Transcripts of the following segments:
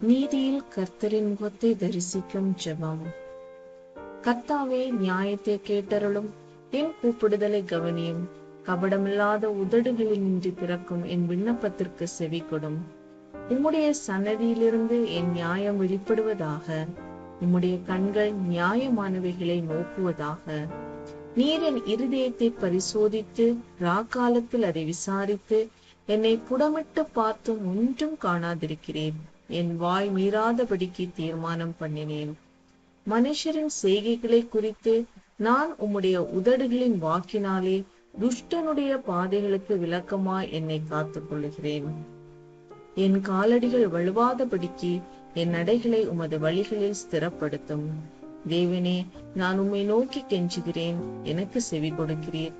நீதியில் கர்த்தரின் முகத்தை தரிசிக்கும் ஜெபம். கர்த்தாவே நியாயத்தை கேட்டருளும் என் கூப்பிடுதலை கவனியும். கபடமில்லாத உதடுகளில் நின்று பிறக்கும் என் விண்ணப்பத்திற்கு செவி கொடும் உம்முடைய சன்னதியிலிருந்து என் நியாயம் வெளிப்படுவதாக உம்முடைய கண்கள் நியாயமானவைகளை நோக்குவதாக நீர் என் இருதயத்தை பரிசோதித்து ராக்காலத்தில் அதை விசாரித்து என்னை புடமிட்டு பார்த்தும் ஒன்றும் காணாதிருக்கிறேன். என் வாய் மீறாதபடிக்கு தீர்மானம் பண்ணினேன். மனுஷரின் செய்கைகளை குறித்து நான் உம்முடைய உதடுகளின் வாக்கினாலே துஷ்டனுடைய பாதைகளுக்கு விளக்கமாய் என்னை காத்துக் கொள்ளுகிறேன். என் காலடிகள் வலுவாதபடிக்கு என் நடைகளை உமது வழிகளில் ஸ்திரப்படுத்தும். தேவனே நான் உம்மை நோக்கி கெஞ்சுகிறேன். எனக்கு செவி கொடுக்கிறீர்.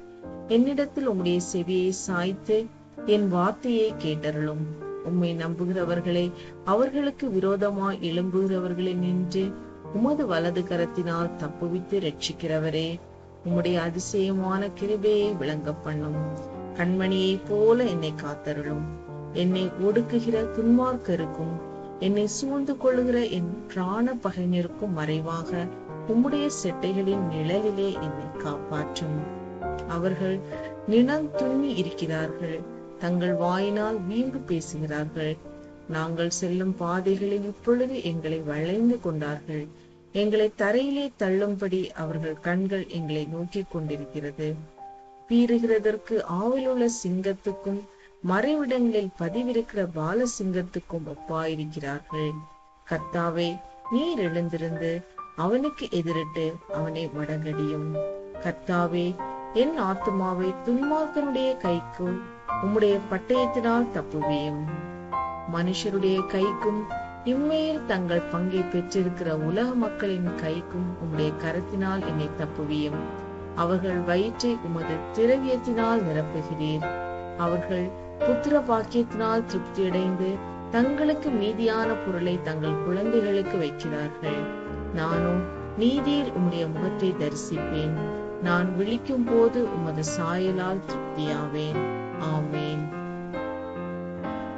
என்னிடத்தில் உம்முடைய செவியை சாய்த்து என் வார்த்தையை கேட்டருளும். உம்மை நம்புகிறவர்களை அவர்களுக்கு விரோதமாய் எழும்புகிறவர்களை நின்று உமது வலது கரத்தினால் தப்புவித்து ரட்சிக்கிறவரே உம்முடைய அதிசயமான கிருபையை விளங்க பண்ணும் கண்மணியை போல என்னை காத்தருளும். என்னை ஒடுக்குகிற துன்மார்க்கருக்கும் என்னை சூழ்ந்து கொள்ளுகிற என் பிராண பகைஞருக்கும் மறைவாக உம்முடைய செட்டைகளின் நிழலிலே என்னை காப்பாற்றும். அவர்கள் நினம் துண்ணி இருக்கிறார்கள். தங்கள் வாயினால் வீம்பு பேசுகிறார்கள். நாங்கள் செல்லும் பாதைகளில் இப்பொழுது எங்களை வளைந்து கொண்டார்கள். எங்களை தரையிலே தள்ளும்படி அவர்கள் கண்கள் எங்களை நோக்கிக் கொண்டிருக்கிறது. பீறுகிறதற்கு ஆவிலுள்ள சிங்கத்துக்கும் மறைவிடங்களில் பதிவிருக்கிற பால சிங்கத்துக்கும் ஒப்பாயிருக்கிறார்கள். கர்த்தாவே நீர் எழுந்திருந்து அவனுக்கு எதிரிட்டு அவனை வடங்கடியும் கர்த்தாவே என் ஆத்துமாவை துன்மார்க்கனுடைய கைக்கும் உம்முடைய பட்டயத்தினால் தப்புவியும் மனுஷருடைய கைக்கும் இம்மையில் தங்கள் பங்கை பெற்றிருக்கிற உலக மக்களின் கைக்கும் உம்முடைய கரத்தினால் என்னை தப்புவியும் அவர்கள் வயிற்றை உமது திரவியத்தினால் நிரப்புகிறீர். அவர்கள் புத்திர பாக்கியத்தினால் திருப்தியடைந்து தங்களுக்கு மீதியான பொருளை தங்கள் குழந்தைகளுக்கு வைக்கிறார்கள். நானும் நீதியில் உம்முடைய முகத்தை தரிசிப்பேன். நான் விழிக்கும் போது உமது சாயலால் திருப்தியாவேன். Amen.